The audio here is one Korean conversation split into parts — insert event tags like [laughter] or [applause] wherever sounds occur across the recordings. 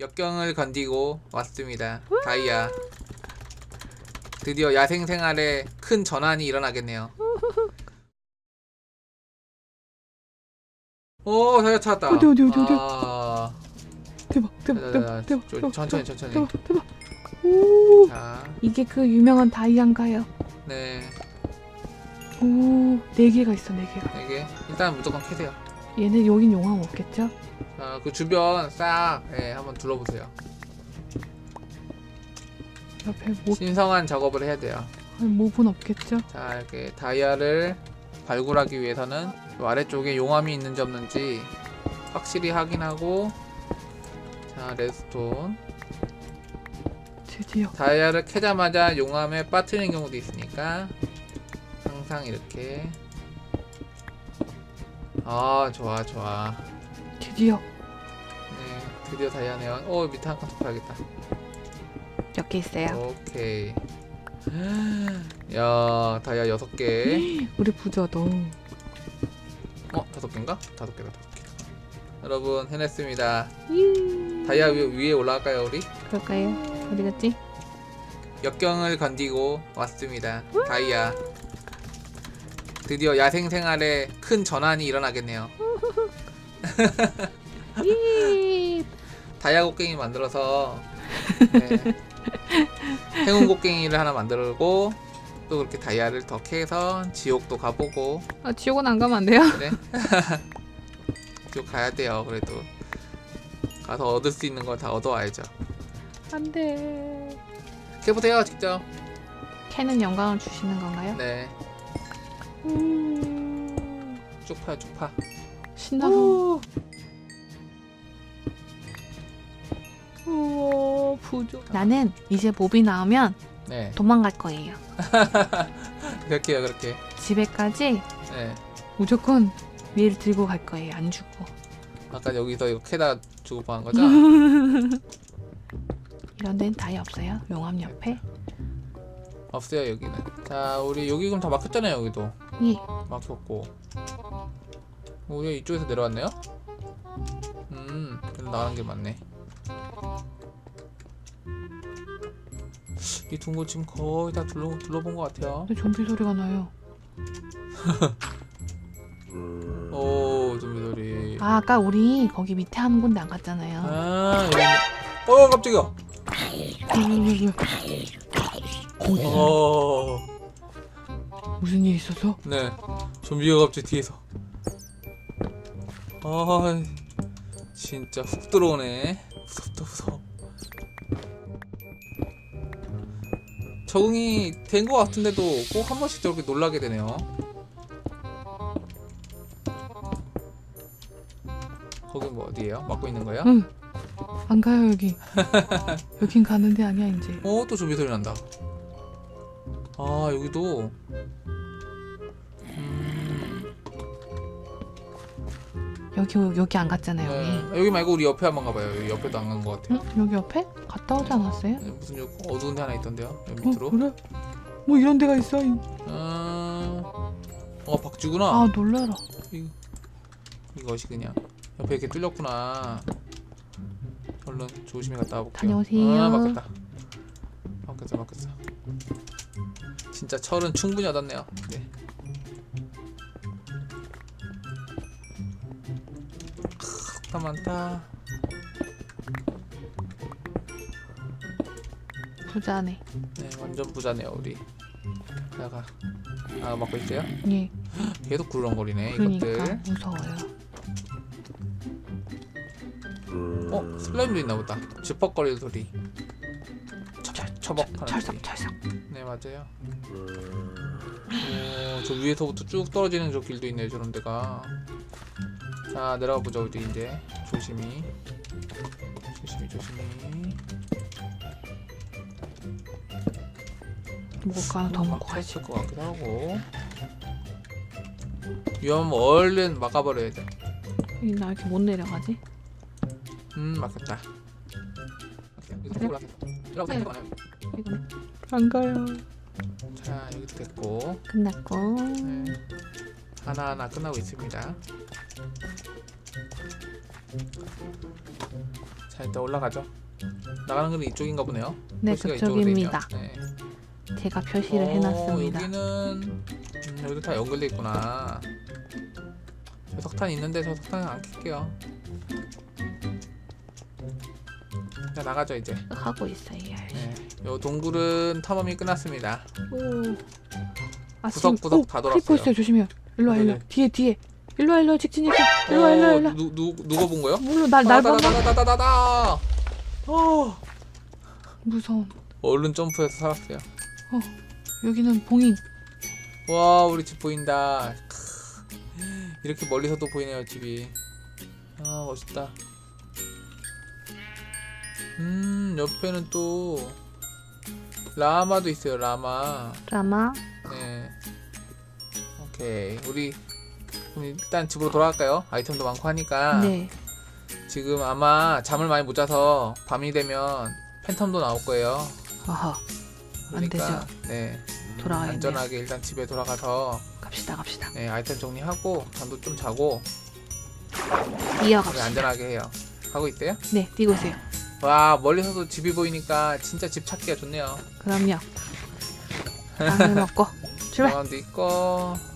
역경을 건디고 왔습니다. 다이아. 드디어 야생 생활에 큰 전환이 일어나겠네요. 오, 다이아 찾았다. 어디, 어디, 어디, 어디? 아, 대박 대박 자, 자, 대박 자, 대박 저- 대박, 천천히, 천천히. 대박 대박 오 자, 이게 그 유명한 다이아인가요? 네, 오 네 개가 있어 네 개가 이게 일단 무조건 캐세요. 얘네 여긴 용암 없겠죠? 자, 그 주변 싹, 예, 한번 둘러보세요. 옆에 모, 신성한 작업을 해야 돼요. 아니, 몹은 없겠죠? 자 이렇게 다이아를 발굴하기 위해서는 요 아래쪽에 용암이 있는지 없는지 확실히 확인하고 자 레드스톤 드디어 다이아를 캐자마자 용암에 빠뜨리는 경우도 있으니까 항상 이렇게 아 좋아 좋아 드디어 네 드디어 다이아 네온 오 밑에 한 칸 더 파야겠다 몇 개 있어요? 오케이 야 다이아 여섯 개 [gasps] 우리 부자다 어 다섯 개인가? 다섯 개다 다섯 개. 여러분 해냈습니다. 이 다이아 위, 위에 올라갈까요 우리? 그럴까요? 어디 갔지? 역경을 건디고 왔습니다. 다이아. 드디어 야생 생활에 큰 전환이 일어나겠네요. 이 다이아 곡괭이 만들어서 네. [laughs] 행운 곡괭이를 하나 만들고 또 그렇게 다이아를 더 캐서 지옥도 가보고 아, 지옥은 안 가면 안 돼요? 그래? [laughs] 지옥 가야 돼요. 그래도 가서 얻을 수 있는 거다 얻어와야죠. 안 돼. 캐보세요 직접. 캐는 영광을 주시는 건가요? 네. 음... 쭉 파요 쭉 파. 신나서. 우와 부자. 나는 이제 몹이 나오면 네. 도망갈 거예요. [laughs] 그렇게요 그렇게. 집에까지 네. 무조건 위를 들고 갈 거예요. 안 주고. 아까 여기서 이거 캐다 주고 파는 거죠? [laughs] 이런 데는 다이 없어요. 용암 옆에. 없어요 여기는. 자 우리 여기 그럼 다 막혔잖아요 여기도. 예. 막혔고. 우리 이쪽에서 내려왔네요. 음, 나가는 게 맞네. 이 둥글 지금 거의 다 둘러 둘러본 것 같아요. 근데 좀비 소리가 나요. 오, 좀비 소리. 아 아까 우리 거기 밑에 한 군데 안 갔잖아요. 아, 여기. 어, 깜짝이야. 거기 어, 무슨 일 있어서? 네. 좀비가 갑자기 뒤에서. 아, 진짜 훅 들어오네. 무섭다, 무서워. 적응이 된 것 같은데도 꼭 한 번씩 저렇게 놀라게 되네요. 거기 뭐 어디예요? 막고 있는 거예요? 응. 안 가요 여기. [laughs] 여긴 가는 데 아니야 이제. 어, 또 좀비 소리 난다. 아, 여기도. 여기 여기 안 갔잖아요 여기. 네. 여기 말고 우리 옆에 한번 가봐요. 여기 옆에도 안 간 것 같아요. 응? 여기 옆에? 갔다 오지 않았어요? 네, 무슨 요 어두운 데 하나 있던데요? 여기 어 밑으로. 그래? 뭐 이런 데가 있어? 어, 어 박쥐구나. 아 놀래라. 이것이 그냥 옆에 이렇게 뚫렸구나. 얼른 조심히 갔다 와볼게요. 다녀오세요. 아, 막혔다. 막혔어, 막혔어. 진짜 철은 충분히 얻었네요. 네. 많다. 부자네. 네, 완전 부자네요 우리. 자가 아 막고 있어요? 예. 계속 굴렁거리네 그러니까 이것들. 무서워요. 어 슬라임도 있나 보다. 지퍽거리는 소리. 처벅 소리. 철석. 네 맞아요. 오, 저 위에서부터 쭉 떨어지는 저 길도 있네 저런 데가. 자 내려가 보자 우리 이제 조심히 조심히 조심히. 먹을 거 하나 더 먹고 가야지. 것 같기도 하고. 위험 얼른 막아버려야 돼. 이, 나 이렇게 못 내려가지? 음 막혔다. 이거는? 안 가요. 자 여기도 됐고 끝났고. 네. 하나하나 끝나고 있습니다. 자 일단 올라가죠. 나가는 건 이쪽인가 보네요. 네, 표시가 이쪽으로 돼 있네요. 그쪽입니다. 네. 제가 표시를 어, 해놨습니다. 여기는 음, 여기도 다 연결돼 있구나. 저 석탄 있는데 저 석탄은 안 켤게요. 자 나가죠 이제. 하고 있어요. 네. 요 동굴은 탐험이 끝났습니다. 오. 아, 구석구석 다 오, 돌았어요. 크리퍼 있어요. 조심해요. 일로 와, 일로. 와. 네네. 뒤에, 뒤에. 일로 와, 일로 와. 직진이 좀. 일로 와, 일로 와, 일로 와. 누, 누, 누가 본 거요? 물론 날, 날 봐봐. 다다다다다다. 어. 무서워. 얼른 점프해서 살았어요. 여기는 봉인. 와 우리 집 보인다. 크. 이렇게 멀리서도 보이네요 집이. 아 멋있다. 음 옆에는 또 라마도 있어요 라마. 라마. 네. 오케이 우리 일단 집으로 돌아갈까요? 아이템도 많고 하니까. 네. 지금 아마 잠을 많이 못 자서 밤이 되면 팬텀도 나올 거예요. 아하. 안 그러니까 네 돌아가야 돼요. 안전하게 일단 집에 돌아가서 갑시다, 갑시다. 네, 아이템 정리하고 잠도 좀 자고 이어갑시다. 안전하게 해요. 하고 있어요? 네, 뛰고 있어요. 와 멀리서도 집이 보이니까 진짜 집 찾기가 좋네요. 그럼요. 빵을 먹고 출발. 공원도 있고.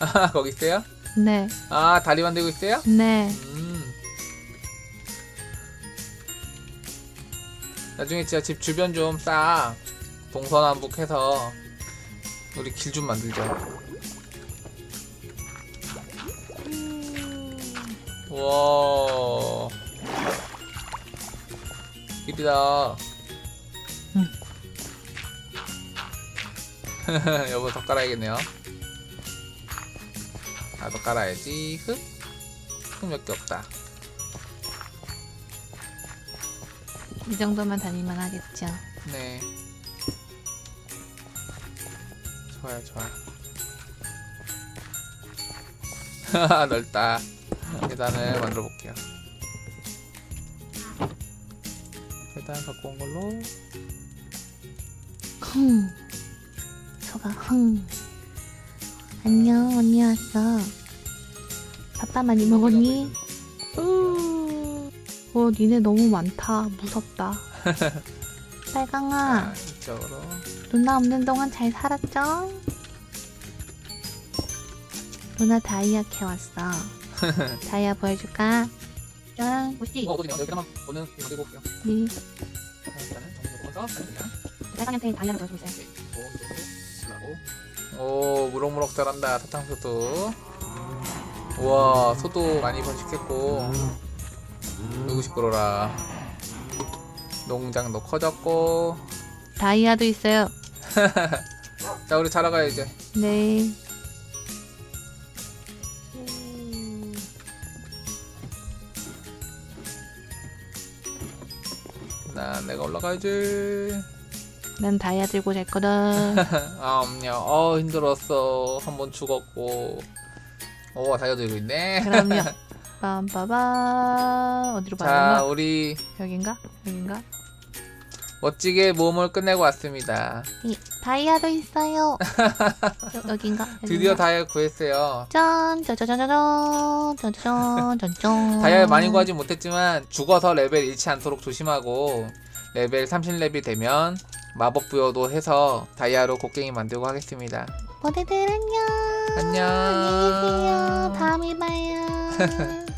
아 [laughs] 거기 있어요? 네, 아 다리 만들고 있어요? 네. 음. 나중에 진짜 집 주변 좀 싹 동서남북해서 우리 길 좀 만들자. 와. 길이다. 응. [laughs] 여보 더 깔아야겠네요. 나도 깔아야지. 흙. 흙몇개 없다. 이 정도만 다니면 하겠죠. 네. 좋아요, 좋아요. [laughs] 넓다. 계단을 만들어 볼게요. 계단 갖고 온 걸로. 흥. 소가 흥. 안녕, 언니 왔어. 밥밥 많이 먹었니? 우. 어, 니네 너무 많다. 무섭다. [laughs] 빨강아, 자, 이쪽으로. 누나 없는 동안 잘 살았죠? 누나 다이아 캐왔어. [laughs] 다이아 보여줄까? 짠, 보시. 어, 거든요. 여기다만 오는 만들고 올게요. 네. 자, 일단은 보면서 그냥 빨강한테 다이아를 보여주고 있어요. 오 무럭무럭 자란다 사탕수도 우와 소도 많이 번식했고. 누구 시끄러라. 농장도 커졌고. 다이아도 있어요. [laughs] 자 우리 자러 가요 이제. 네. 난 내가 올라가야지 난 다이아 들고 잘 거다. 아 없냐 어 힘들었어 한 번 죽었고 오 다이어 들고 있네 그럼요. 빰빠밤 어디로 자 가야 우리 여긴가? 여긴가? 멋지게 모험을 끝내고 왔습니다 이 다이아도 있어요. 여, 여긴가? 드디어 여긴가? 다이어 구했어요 짠, 짜자자자잔, 짜자잔, 짠짠. 다이아를 많이 구하지 못했지만 죽어서 레벨 잃지 않도록 조심하고 레벨 30렙이 되면 마법 부여도 해서 다이아로 곡괭이 만들고 하겠습니다. 모두들 안녕. 안녕. 안녕히 계세요. 다음에 봐요. [laughs]